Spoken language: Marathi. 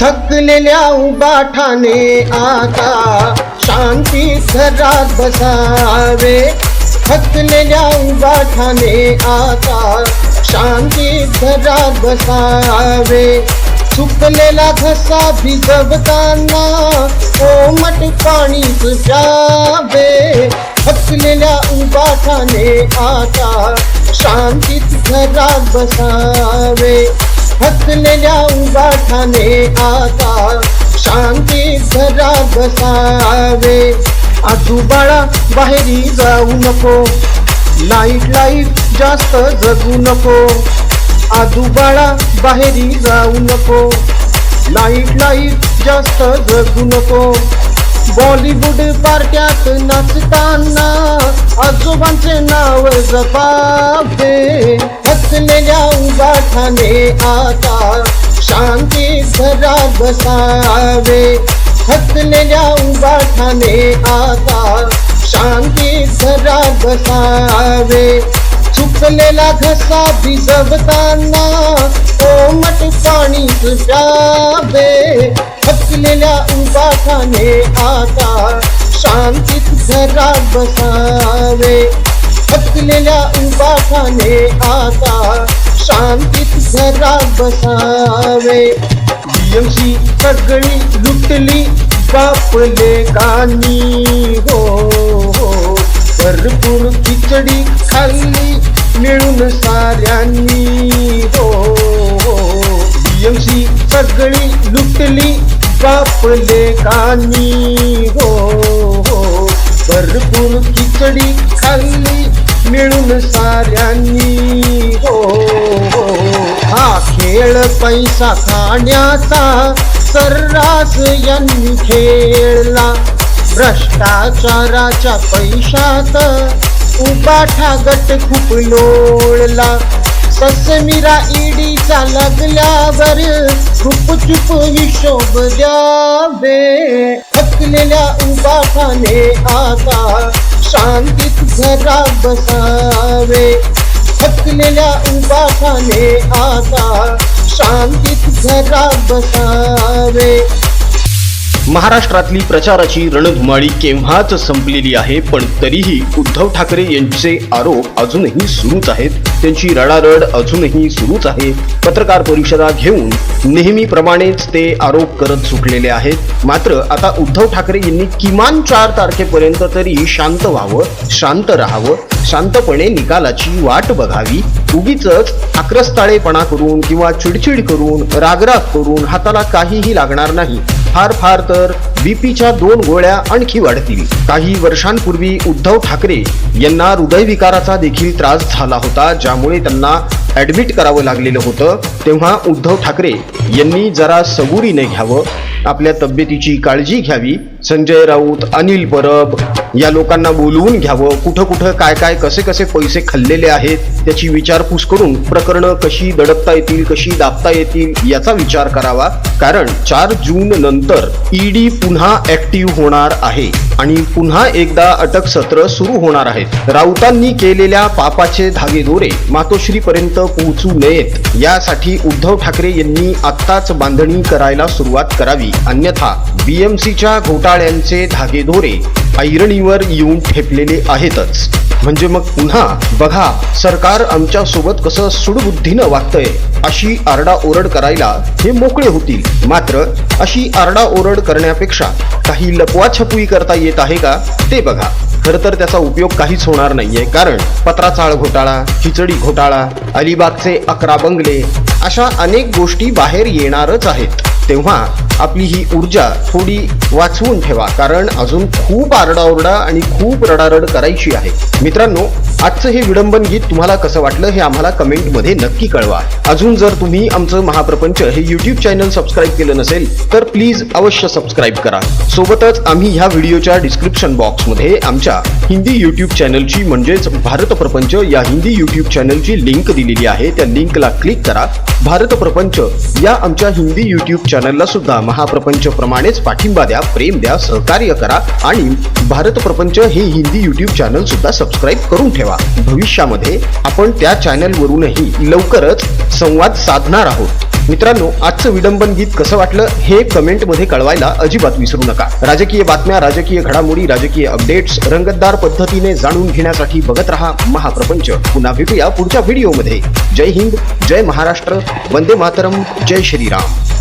थकलेल्या उबाठाने आता शांती घरात बसावे. थकलेल्या उबाठाने आता शांती घरात बसावे. सुकलेला घसा भिजवताना कोमट पाणी सुजावे. थकलेल्या उबाठाने आता शांतीत घरात बसावे. हसलेल्या उगाठाने आता शांती घरा बसावे. आजूबाळा बाहेरी जाऊ नको. लाइट लाइट जास्त जगू नको. आजूबाळा बाहेरी जाऊ नको. लाइट लाइट जास्त जगू नको. बॉलिवूड पार्ट्यात नाचताना आजोबांचे नाव जपावे. हसलेल्या उबाठाने आता। शांती घरात बसावे। हसलेल्या उबाठाने आता। शांती घरात बसावे। चुकलेला घसा भिजवताना कोमट पाणी प्यावे हसलेल्या उबाठाने आता। शांतीत घरा बसावे। थकलेल्या उबाठाने आता. शांतीत घरा बसावे. बीएमसी सगळी लुटली बापले कानी. हो हो. भरपूर खिचडी खाल्ली मिळून साऱ्यांनी. हो, हो. बीएमसी सगळी लुटली बापले कानी. हो हो. भरपूर खिचडी खाल्ली मिळून साऱ्यांनी. हो, हो हो हा. खेळ पैसा खाण्याचा सर्रास यांनी खेळला. भ्रष्टाचाराच्या पैशात उपाठा गट खूप लोळला. ससमिरा ईडीचा लागल्यावर खूप चुप हिशोब द्यावे. थकलेल्या उपाठाने आता शांतीत घरा बसावे. थकलेल्या उपासाने आता शांतीत घरा बसावे. महाराष्ट्रातली प्रचाराची रणधुमाळी केव्हाच संपलेली आहे पण तरीही उद्धव ठाकरे यांचे आरोप अजूनही सुरूच आहेत. त्यांची रडारड अजूनही सुरूच आहे. पत्रकार परिषदा घेऊन नेहमीप्रमाणेच ते आरोप करत सुटलेले आहेत. मात्र आता उद्धव ठाकरे यांनी किमान चार तारखेपर्यंत तरी शांत व्हावं शांत राहावं शांतपणे निकालाची वाट बघावी उगीच आक्रस्ताळेपणा करून किंवा चिडचिड करून रागराग करून हाताला काहीही लागणार नाही. फार फार तर बीपीच्या दोन गोळ्या आणखी वाढतील. काही वर्षांपूर्वी उद्धव ठाकरे यांना हृदयविकाराचा देखील त्रास झाला होता ज्यामुळे त्यांना ऍडमिट करावं लागलेलं होतं. तेव्हा उद्धव ठाकरे यांनी जरा सबुरीने घ्यावं. आपल्या तब्येतीची काळजी घ्यावी. संजय राऊत अनिल परब या लोकांना बोलवून घ्यावं. कुठं कुठं काय काय कसे कसे पैसे खाल्लेले आहेत त्याची विचारपूस करून प्रकरणं कशी दडपता येतील कशी दाबता येतील याचा विचार करावा. कारण चार जून नंतर ईडी पुन्हा ऍक्टिव्ह होणार आहे. आणि पुन्हा एकदा अटक सत्र सुरू होणार आहेत राऊतांनी केलेल्या पापाचे धागेदोरे मातोश्रीपर्यंत पोहोचू नयेत. यासाठी उद्धव ठाकरे यांनी आत्ताच बांधणी करायला सुरुवात करावी. अन्यथा बीएमसीच्या घोटाळ्यांचे धागेदोरे ऐरणीवर येऊन ठेपलेले आहेतच. म्हणजे मग पुन्हा बघा सरकार आमच्यासोबत कसं सुडबुद्धीनं वागतंय अशी आरडाओरड करायला हे मोकळे होतील. मात्र अशी आरडाओरड करण्यापेक्षा काही लपवाछपवी करता येत आहे का ते बघा. खरं तर त्याचा उपयोग काहीच होणार नाहीये कारण पत्राचाळ घोटाळा खिचडी घोटाळा अलिबागचे अकरा बंगले अशा अनेक गोष्टी बाहेर येणारच आहेत. तेव्हा आपली ही ऊर्जा थोडी वाचवून ठेवा कारण अजून खूप आरडाओरडा आणि खूप रडारड करायची आहे. मित्रांनो आजचं हे विडंबन गीत तुम्हाला कसं वाटलं हे आम्हाला कमेंटमध्ये नक्की कळवा. अजून जर तुम्ही आमचं महाप्रपंच हे युट्यूब चॅनल सबस्क्राईब केलं नसेल तर प्लीज अवश्य सबस्क्राईब करा. सोबतच आम्ही ह्या व्हिडिओच्या डिस्क्रिप्शन बॉक्समध्ये आमच्या हिंदी युट्यूब चॅनलची म्हणजेच भारत प्रपंच या हिंदी युट्यूब चॅनलची लिंक दिलेली आहे. त्या लिंकला क्लिक करा. भारत प्रपंच या आमच्या हिंदी युट्यूब चॅनलला सुद्धा महाप्रपंच प्रमाणेच पाठिंबा द्या प्रेम द्या सहकार्य करा आणि भारत प्रपंच हे हिंदी युट्यूब चॅनल सुद्धा सबस्क्राईब करून ठेवा. भविष्यामध्ये आपण त्या चॅनलवरूनही लवकरच संवाद साधणार आहोत. मित्रांनो आजचं विडंबन गीत कसं वाटलं हे कमेंटमध्ये कळवायला अजिबात विसरू नका. राजकीय बातम्या राजकीय घडामोडी राजकीय अपडेट्स रंगतदार पद्धतीने जाणून घेण्यासाठी बघत रहा महाप्रपंच. पुन्हा भेटूया पुढच्या व्हिडिओमध्ये जय हिंद जय महाराष्ट्र वंदे मातरम जय श्रीराम.